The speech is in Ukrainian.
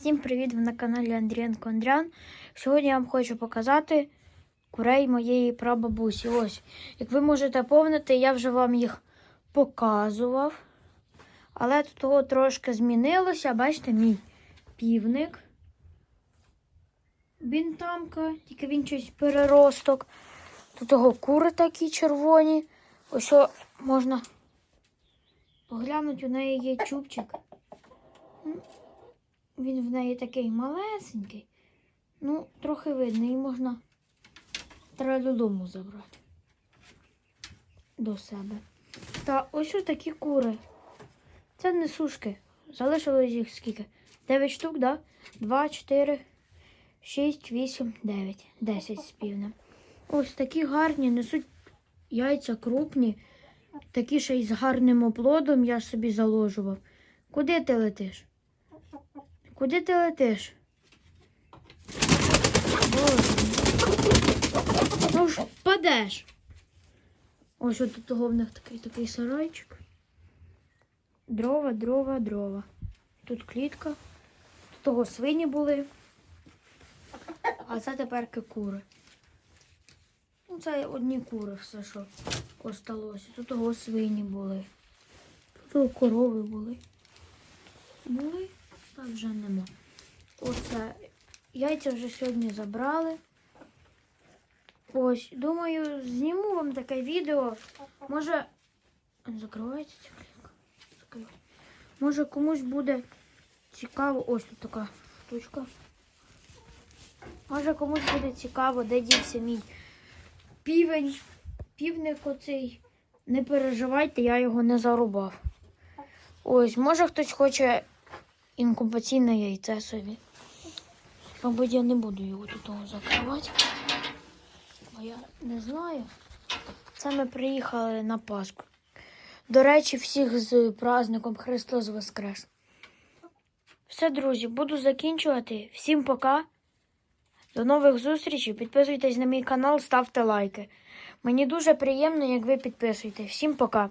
Всім привіт! Ви на каналі Андрієнко Андріан. Сьогодні я вам хочу показати курей моєї прабабусі. Ось, як ви можете помнити, я вже вам їх показував. Але тут того трошки змінилося. Бачите, мій півник. Бінтамка, тільки він щось переросток. Тут його кури такі червоні. Ось о, можна поглянути, у неї є чубчик. Він в неї такий малесенький. Ну, трохи видно, її можна треба додому забрати до себе. Та ось такі кури. Це не сушки. Залишилось їх скільки? 9 штук, да? 2, 4, 6, 8, 9, 10 з. Ось такі гарні, несуть яйця крупні, такі ще й з гарним оплодом я собі заложував. Куди ти летиш? Куди ти летиш? Ну ж впадеш. Ось тут в них такий такий сарайчик. Дрова, дрова, дрова. Тут клітка. Тут того свині були. А це тепер кури. Ну, це одні кури все, що осталося. Тут того свині були. Тут корови були. Були, та вже нема. Оце яйця вже сьогодні забрали. Ось, думаю, зніму вам таке відео. Може. Закривається ця клітка? Може комусь буде цікаво. Ось тут така штучка. Може комусь буде цікаво, де дівся мій півень, півник оцей. Не переживайте, я його не зарубав. Ось, може хтось хоче інкубаційне яйце собі. Мабуть, я не буду його тут закривати. Бо я не знаю. Це ми приїхали на Пасху. До речі, всіх з праздником Христос Воскрес. Все, друзі, буду закінчувати. Всім пока. До нових зустрічей. Підписуйтесь на мій канал, ставте лайки. Мені дуже приємно, як ви підписуєте. Всім пока.